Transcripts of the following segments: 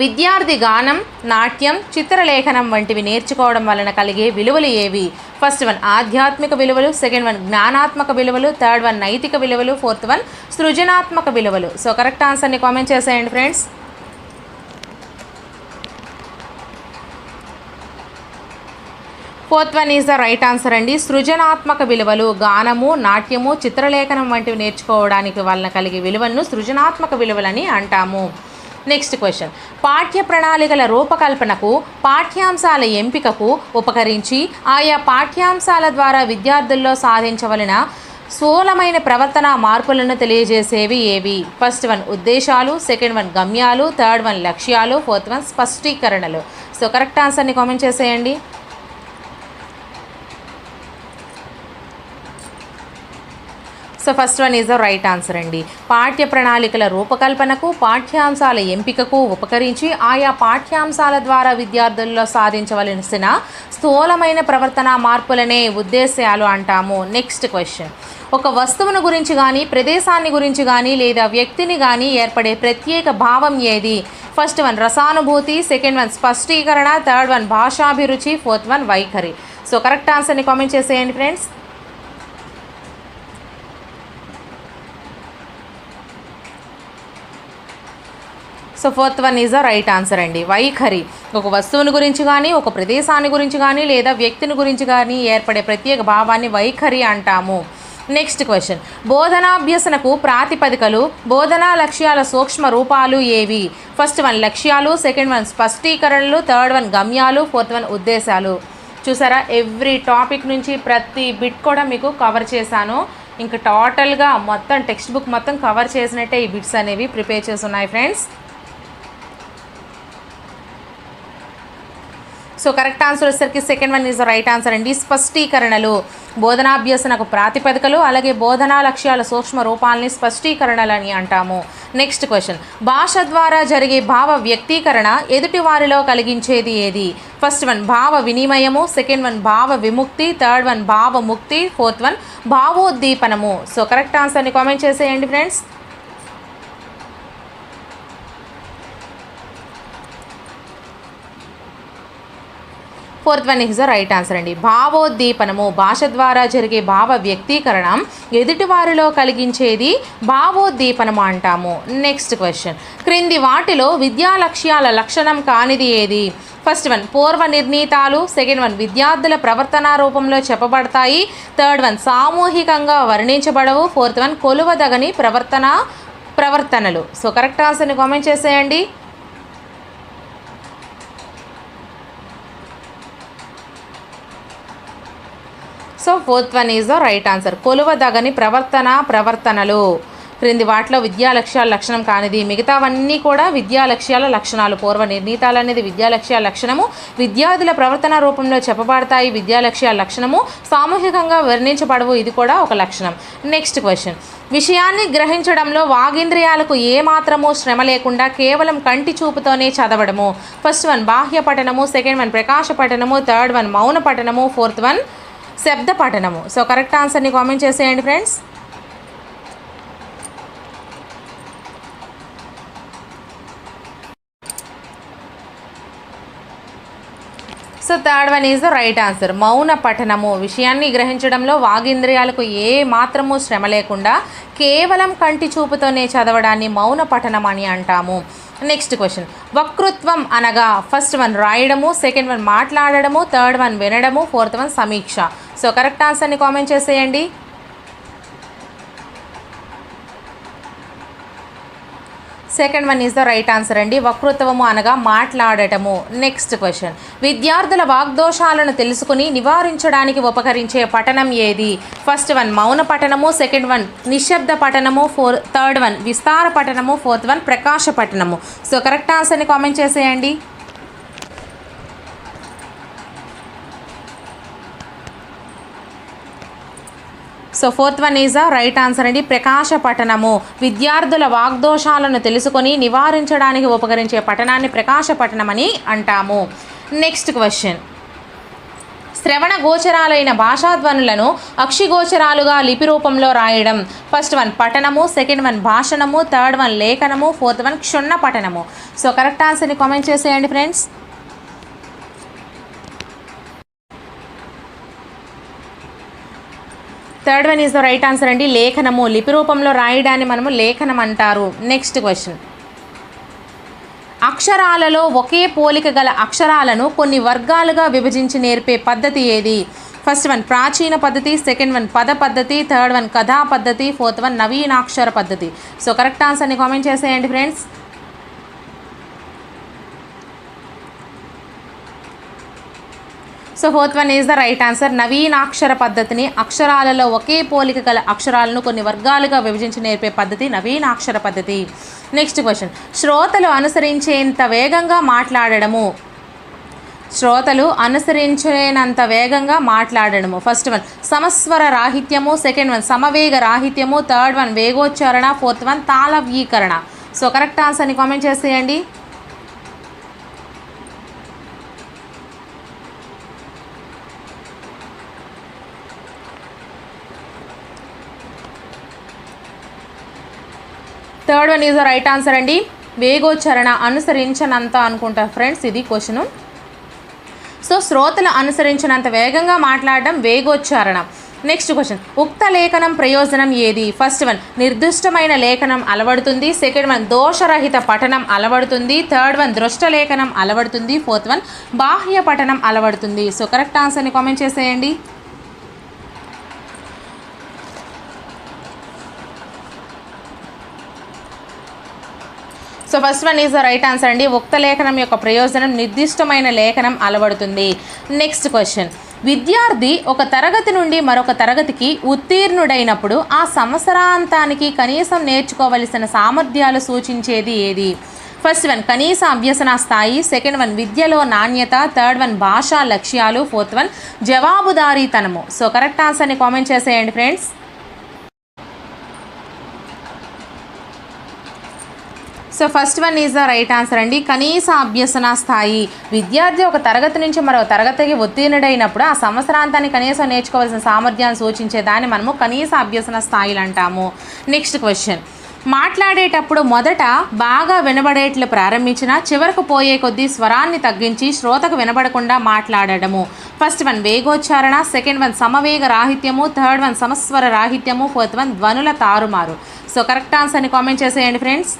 విద్యార్థి గానం నాట్యం చిత్రలేఖనం వంటివి నేర్చుకోవడం వలన కలిగే విలువలు ఏవి? ఫస్ట్ వన్ ఆధ్యాత్మిక విలువలు. సెకండ్ వన్ జ్ఞానాత్మక విలువలు. థర్డ్ వన్ నైతిక విలువలు. ఫోర్త్ వన్ సృజనాత్మక విలువలు. సో కరెక్ట్ ఆన్సర్ని కామెంట్ చేసేయండి friends fourth one is the right answer అండి. సృజనాత్మక విలువలు గానము నాట్యము చిత్రలేఖనం వంటివి నేర్చుకోవడానికి వలన కలిగే విలువలను సృజనాత్మక విలువలని అంటాము. నెక్స్ట్ క్వశ్చన్ పాఠ్య ప్రణాళికల రూపకల్పనకు పాఠ్యాంశాల ఎంపికకు ఉపకరించి ఆయా పాఠ్యాంశాల ద్వారా విద్యార్థుల్లో సాధించవలన స్థూలమైన ప్రవర్తన మార్పులను తెలియజేసేవి ఏవి? ఫస్ట్ వన్ ఉద్దేశాలు. సెకండ్ వన్ గమ్యాలు. థర్డ్ వన్ లక్ష్యాలు. ఫోర్త్ వన్ స్పష్టీకరణలు. సో కరెక్ట్ ఆన్సర్ని కామెంట్ చేసేయండి. So first one is the right answer అండి. పాఠ్య ప్రణాళికల రూపకల్పనకు పాఠ్యాంశాల ఎంపికకు ఉపకరించి ఆయా పాఠ్యాంశాల ద్వారా విద్యార్థుల్లో సాధించవలసిన స్థూలమైన ప్రవర్తన మార్పులనే ఉద్దేశాలు అంటాము. నెక్స్ట్ క్వశ్చన్ ఒక వస్తువును గురించి కానీ ప్రదేశాన్ని గురించి కానీ లేదా వ్యక్తిని కానీ ఏర్పడే ప్రత్యేక భావం ఏది? ఫస్ట్ వన్ రసానుభూతి. సెకండ్ వన్ స్పష్టీకరణ. థర్డ్ వన్ భాషాభిరుచి. ఫోర్త్ వన్ వైఖరి. సో కరెక్ట్ ఆన్సర్ని కామెంట్ చేసేయండి friends so fourth one is the right answer అండి. వైఖరి ఒక వస్తువుని గురించి కానీ ఒక ప్రదేశాన్ని గురించి కానీ లేదా వ్యక్తిని గురించి కానీ ఏర్పడే ప్రత్యేక భావాన్ని వైఖరి అంటాము. నెక్స్ట్ క్వశ్చన్ బోధనాభ్యసనకు ప్రాతిపదికలు బోధనా లక్ష్యాల సూక్ష్మ రూపాలు ఏవి? ఫస్ట్ వన్ లక్ష్యాలు. సెకండ్ వన్ స్పష్టీకరణలు. థర్డ్ వన్ గమ్యాలు. ఫోర్త్ వన్ ఉద్దేశాలు. చూసారా? ఎవ్రీ టాపిక్ నుంచి ప్రతి బిట్ కూడా మీకు కవర్ చేశాను. ఇంకా టోటల్గా మొత్తం టెక్స్ట్ బుక్ మొత్తం కవర్ చేసినట్టే ఈ బిట్స్ అనేవి ప్రిపేర్ చేస్తున్నాయి ఫ్రెండ్స్ సో కరెక్ట్ ఆన్సర్ వచ్చేసరికి second one is right answer అండి. స్పష్టీకరణలు బోధనాభ్యసనకు ప్రాతిపదికలు అలాగే బోధనా లక్ష్యాల సూక్ష్మ రూపాలని స్పష్టీకరణలని అంటాము. నెక్స్ట్ క్వశ్చన్ భాష ద్వారా జరిగే భావ వ్యక్తీకరణ ఎదుటి వారిలో కలిగించేది ఏది? ఫస్ట్ వన్ భావ వినిమయము. సెకండ్ వన్ భావ విముక్తి. థర్డ్ వన్ భావ ముక్తి. ఫోర్త్ వన్ భావోద్దీపనము. సో కరెక్ట్ ఆన్సర్ని కామెంట్ చేసేయండి friends fourth one is the right answer అండి. భావోద్దీపనము భాష ద్వారా జరిగే భావ వ్యక్తీకరణ ఎదుటివారిలో కలిగించేది భావోద్దీపనము అంటాము. నెక్స్ట్ క్వశ్చన్ క్రింది వాటిలో విద్యా లక్ష్యాల లక్షణం కానిది ఏది? ఫస్ట్ వన్ పూర్వ నిర్ణీతాలు సెకండ్ వన్ విద్యార్థుల ప్రవర్తన రూపంలో చెప్పబడతాయి. థర్డ్ వన్ సామూహికంగా వర్ణించబడవు. ఫోర్త్ వన్ కొలువదగని ప్రవర్తన ప్రవర్తనలు. సో కరెక్ట్ ఆన్సర్ని కామెంట్ చేసేయండి. So fourth one is the right answer. కొలువదగని ప్రవర్తన ప్రవర్తనలు. క్రింది వాటిలో విద్యా లక్ష్యాల లక్షణం కానిది. మిగతావన్నీ కూడా విద్యా లక్ష్యాల లక్షణాలు. పూర్వ నిర్ణీతాలు అనేది విద్యా లక్ష్యాల లక్షణము. విద్యార్థుల ప్రవర్తన రూపంలో చెప్పబడతాయి విద్యా లక్ష్యాల లక్షణము. సామూహికంగా వర్ణించబడవు. ఇది కూడా ఒక లక్షణం. Next question. విషయాన్ని గ్రహించడంలో వాగేంద్రియాలకు ఏమాత్రమూ శ్రమ లేకుండా కేవలం కంటి చూపుతోనే చదవడము. ఫస్ట్ వన్ బాహ్య పఠనము సెకండ్ వన్ ప్రకాశ పఠనము థర్డ్ వన్ మౌన పఠనము ఫోర్త్ వన్ శబ్ద పఠనము సో కరెక్ట్ ఆన్సర్ని కామెంట్ చేసేయండి friends so third one is the right answer. మౌన పఠనము. విషయాన్ని గ్రహించడంలో వాగేంద్రియాలకు ఏ మాత్రము శ్రమ లేకుండా కేవలం కంటి చూపుతోనే చదవడాన్ని మౌన పఠనం అని అంటాము. నెక్స్ట్ క్వశ్చన్ వక్తృత్వం అనగా ఫస్ట్ వన్ రాయడము సెకండ్ వన్ మాట్లాడడము థర్డ్ వన్ వినడము ఫోర్త్ వన్ సమీక్ష. సో కరెక్ట్ ఆన్సర్ని కామెంట్ చేసేయండి. Second one is the right answer అండి. వక్తృత్వము అనగా మాట్లాడటము. నెక్స్ట్ క్వశ్చన్ విద్యార్థుల వాగ్దోషాలను తెలుసుకుని నివారించడానికి ఉపకరించే పఠనం ఏది? ఫస్ట్ వన్ మౌన పఠనము. సెకండ్ వన్ నిశ్శబ్ద పఠనము. ఫోర్ థర్డ్ వన్ విస్తార పఠనము. ఫోర్త్ వన్ ప్రకాశ పఠనము. సో కరెక్ట్ ఆన్సర్ని కామెంట్ చేసేయండి. So fourth one is right answer అండి. ప్రకాశ పఠనము. విద్యార్థుల వాగ్దోషాలను తెలుసుకొని నివారించడానికి ఉపకరించే పఠనాన్ని ప్రకాశ పఠనం అని అంటాము. నెక్స్ట్ క్వశ్చన్ శ్రవణ గోచరాలైన భాషాధ్వనులను అక్షిగోచరాలుగా లిపి రూపంలో రాయడం. ఫస్ట్ వన్ పఠనము. సెకండ్ వన్ భాషణము. థర్డ్ వన్ లేఖనము. ఫోర్త్ వన్ క్షుణ్ణ పఠనము. సో కరెక్ట్ ఆన్సర్ని కామెంట్ చేసేయండి friends third one is the right answer అండి. లేఖనము. లిపి రూపంలో రాయడాన్ని మనము లేఖనం అంటారు. నెక్స్ట్ క్వశ్చన్ అక్షరాలలో ఒకే పోలిక గల అక్షరాలను కొన్ని వర్గాలుగా విభజించి నేర్పే పద్ధతి ఏది? ఫస్ట్ వన్ ప్రాచీన పద్ధతి. సెకండ్ వన్ పద పద్ధతి. థర్డ్ వన్ కథా పద్ధతి. ఫోర్త్ వన్ నవీనాక్షర పద్ధతి. సో కరెక్ట్ ఆన్సర్ని కామెంట్ చేసేయండి friends so fourth one is the right answer నవీనాక్షర పద్ధతిని అక్షరాలలో ఒకే పోలిక గల అక్షరాలను కొన్ని వర్గాలుగా విభజించి నేర్పే పద్ధతి నవీనాక్షర పద్ధతి. నెక్స్ట్ క్వశ్చన్ శ్రోతలు అనుసరించేంత వేగంగా మాట్లాడడము. శ్రోతలు అనుసరించేనంత వేగంగా మాట్లాడడము. ఫస్ట్ వన్ సమస్వర రాహిత్యము. సెకండ్ వన్ సమవేగ రాహిత్యము. థర్డ్ వన్ వేగోచ్చారణ. ఫోర్త్ వన్ తాళవీకరణ సో కరెక్ట్ ఆన్సర్ని కామెంట్ చేసేయండి. Third one is the right answer అండి. వేగోచ్చరణ అనుసరించనంత అనుకుంటా ఫ్రెండ్స్ ఇది క్వశ్చను. సో శ్రోతలు అనుసరించినంత వేగంగా మాట్లాడడం వేగోచ్చారణ. Next question. ఉక్త లేఖనం ప్రయోజనం ఏది? ఫస్ట్ వన్ నిర్దిష్టమైన లేఖనం అలవడుతుంది. సెకండ్ వన్ దోషరహిత పఠనం అలవడుతుంది. థర్డ్ వన్ దృష్ట లేఖనం అలవడుతుంది. ఫోర్త్ వన్ బాహ్య పఠనం అలవడుతుంది. సో కరెక్ట్ ఆన్సర్ని కామెంట్ చేసేయండి. So first one is the right answer అండి. ఉక్త లేఖనం యొక్క ప్రయోజనం నిర్దిష్టమైన లేఖనం అలవడుతుంది. Next question. విద్యార్థి ఒక తరగతి నుండి మరొక తరగతికి ఉత్తీర్ణుడైనప్పుడు ఆ సంవత్సరాంతానికి కనీసం నేర్చుకోవలసిన సామర్థ్యాలు సూచించేది ఏది? ఫస్ట్ వన్ కనీస అభ్యసన స్థాయి. సెకండ్ వన్ విద్యలో నాణ్యత. థర్డ్ వన్ భాషా లక్ష్యాలు. ఫోర్త్ వన్ జవాబుదారీతనము. సో కరెక్ట్ ఆన్సర్ని కామెంట్ చేసేయండి friends. So first one is the right answer అండి. కనీస అభ్యసన స్థాయి. విద్యార్థి ఒక తరగతి నుంచి మరో తరగతికి ఉత్తీర్ణుడైనప్పుడు ఆ సంవత్సరాంతాన్ని కనీసం నేర్చుకోవాల్సిన సామర్థ్యాన్ని సూచించే దాన్ని మనము కనీస అభ్యసన స్థాయిలు అంటాము. నెక్స్ట్ క్వశ్చన్ మాట్లాడేటప్పుడు మొదట బాగా వినబడేట్లు ప్రారంభించిన చివరకు పోయే కొద్దీ స్వరాన్ని తగ్గించి శ్రోతకు వినబడకుండా మాట్లాడడము. ఫస్ట్ వన్ వేగోచ్చారణ. సెకండ్ వన్ సమవేగ రాహిత్యము. థర్డ్ వన్ సమస్వర రాహిత్యము. ఫోర్త్ వన్ ధ్వనుల తారుమారు. సో కరెక్ట్ ఆన్సర్ని కామెంట్ చేసేయండి friends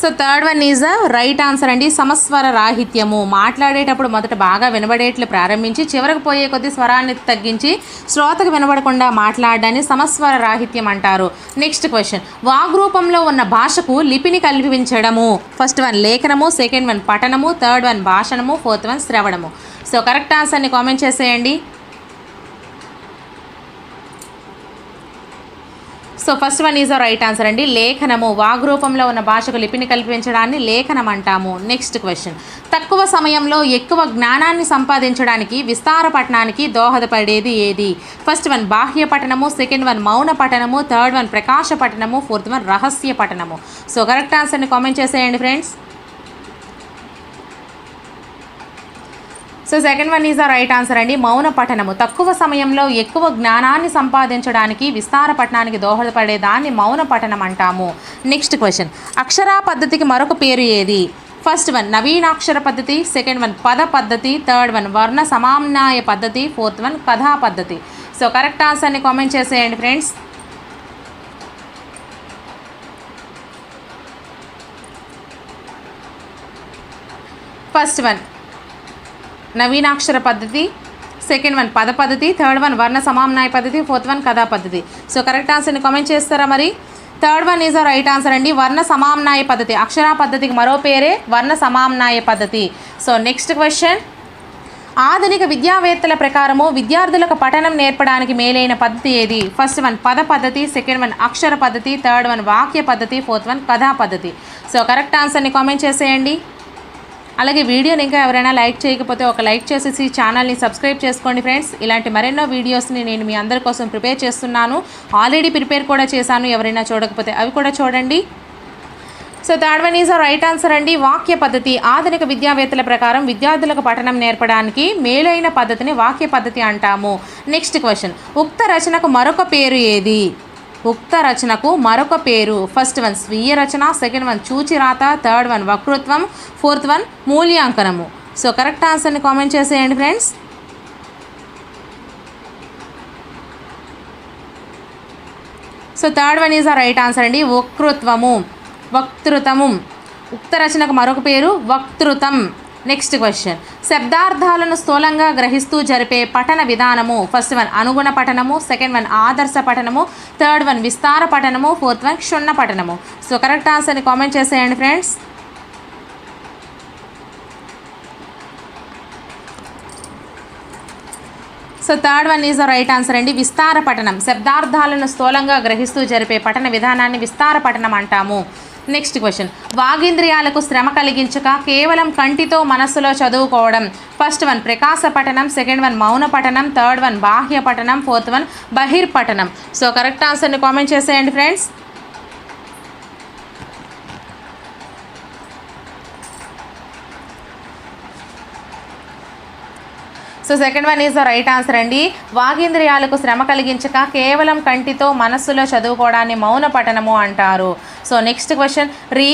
so third one is the right answer అండి. సమస్వర రాహిత్యము. మాట్లాడేటప్పుడు మొదట బాగా వినబడేట్లు ప్రారంభించి చివరకు పోయే కొద్ది స్వరాన్ని తగ్గించి శ్రోతకు వినబడకుండా మాట్లాడడాన్ని సమస్వర రాహిత్యం అంటారు. నెక్స్ట్ క్వశ్చన్ వాగ్రూపంలో ఉన్న భాషకు లిపిని కల్పించడము ఫస్ట్ వన్ లేఖనము. సెకండ్ వన్ పఠనము. థర్డ్ వన్ భాషణము. ఫోర్త్ వన్ శ్రవణము. సో కరెక్ట్ ఆన్సర్ని కామెంట్ చేసేయండి. So first one is the right answer అండి. లేఖనము. వాగ్రూపంలో ఉన్న భాషకు లిపిని కల్పించడాన్ని లేఖనం అంటాము నెక్స్ట్ క్వశ్చన్ తక్కువ సమయంలో ఎక్కువ జ్ఞానాన్ని సంపాదించడానికి విస్తార పఠనానికి దోహదపడేది ఏది? ఫస్ట్ వన్ బాహ్య పఠనము. సెకండ్ వన్ మౌన పఠనము. థర్డ్ వన్ ప్రకాశ పఠనము. ఫోర్త్ వన్ రహస్య పఠనము. సో కరెక్ట్ ఆన్సర్ని కామెంట్ చేసేయండి friends so second one is the right answer అండి. మౌన పఠనము. తక్కువ సమయంలో ఎక్కువ జ్ఞానాన్ని సంపాదించడానికి విస్తార పఠనానికి దోహదపడే దాన్ని మౌన పఠనం అంటాము. నెక్స్ట్ క్వశ్చన్ అక్షరా పద్ధతికి మరొక పేరు ఏది? ఫస్ట్ వన్ నవీనాక్షర పద్ధతి. సెకండ్ వన్ పద పద్ధతి. థర్డ్ వన్ వర్ణ సమామ్నాయ పద్ధతి. ఫోర్త్ వన్ కథా పద్ధతి. సో కరెక్ట్ ఆన్సర్ని కామెంట్ చేసేయండి ఫ్రెండ్స్ ఫస్ట్ వన్ నవీనాక్షర పద్ధతి సెకండ్ వన్ పద పద్ధతి థర్డ్ వన్ వర్ణ సమామ్నాయ పద్ధతి ఫోర్త్ వన్ కథా పద్ధతి. సో కరెక్ట్ ఆన్సర్ని కామెంట్ చేస్తారా మరి? Third one is the right answer అండి. వర్ణ సమామ్నాయ పద్ధతి. అక్షరా పద్ధతికి మరో పేరే వర్ణ సమామ్నాయ పద్ధతి. సో నెక్స్ట్ క్వశ్చన్ ఆధునిక విద్యావేత్తల ప్రకారము విద్యార్థులకు పఠనం నేర్పడానికి మేలైన పద్ధతి ఏది? ఫస్ట్ వన్ పద పద్ధతి సెకండ్ వన్ అక్షర పద్ధతి థర్డ్ వన్ వాక్య పద్ధతి ఫోర్త్ వన్ కథా పద్ధతి. సో కరెక్ట్ ఆన్సర్ని కామెంట్ చేసేయండి. అలాగే వీడియోని ఇంకా ఎవరైనా లైక్ చేయకపోతే ఒక లైక్ చేసేసి ఛానల్ని సబ్స్క్రైబ్ చేసుకోండి ఫ్రెండ్స్. ఇలాంటి మరెన్నో వీడియోస్ని నేను మీ అందరి కోసం ప్రిపేర్ చేస్తున్నాను. ఆల్రెడీ ప్రిపేర్ కూడా చేశాను ఎవరైనా చూడకపోతే అవి కూడా చూడండి. So third one is right answer అండి. వాక్య పద్ధతి ఆధునిక విద్యావేత్తల ప్రకారం విద్యార్థులకు పఠనం నేర్పడానికి మేలైన పద్ధతిని వాక్య పద్ధతి అంటాము. Next question. ఉక్త రచనకు మరొక పేరు ఏది? ఉక్త రచనకు మరొక పేరు. ఫస్ట్ వన్ స్వీయ రచన సెకండ్ వన్ చూచిరాత థర్డ్ వన్ వక్తృత్వం ఫోర్త్ వన్ మూల్యాంకనము. సో కరెక్ట్ ఆన్సర్ని కామెంట్ చేసేయండి friends. So third one is a right answer అండి. వక్తృత్వము. వక్తృతము. ఉక్త రచనకు మరొక పేరు. వక్తృతం. నెక్స్ట్ క్వశ్చన్ శబ్దార్థాలను స్థూలంగా గ్రహిస్తూ జరిపే పఠన విధానము. ఫస్ట్ వన్ అనుగుణ పఠనము. సెకండ్ వన్ ఆదర్శ పఠనము. థర్డ్ వన్ విస్తార పఠనము. ఫోర్త్ వన్ క్షుణ్ణ పఠనము. సో కరెక్ట్ ఆన్సర్ని కామెంట్ చేసేయండి friends so third one is the right answer అండి. విస్తార పఠనం. శబ్దార్థాలను స్థూలంగా గ్రహిస్తూ జరిపే పఠన విధానాన్ని విస్తార పఠనం అంటాము. నెక్స్ట్ క్వశ్చన్ వాగేంద్రియాలకు శ్రమ కలిగించక కేవలం కంటితో మనస్సులో చదువుకోవడం. ఫస్ట్ వన్ ప్రకాశ పఠనం. సెకండ్ వన్ మౌన పఠనం. థర్డ్ వన్ బాహ్య పఠనం. ఫోర్త్ వన్ బహిర్ పఠనం సో కరెక్ట్ ఆన్సర్ని కామెంట్ చేసేయండి friends so second one is the right answer అండి. వాగేంద్రియాలకు శ్రమ కలిగించక కేవలం కంటితో మనస్సులో చదువుకోవడాన్ని మౌన పఠనము అంటారు. సో నెక్స్ట్ క్వశ్చన్ రీ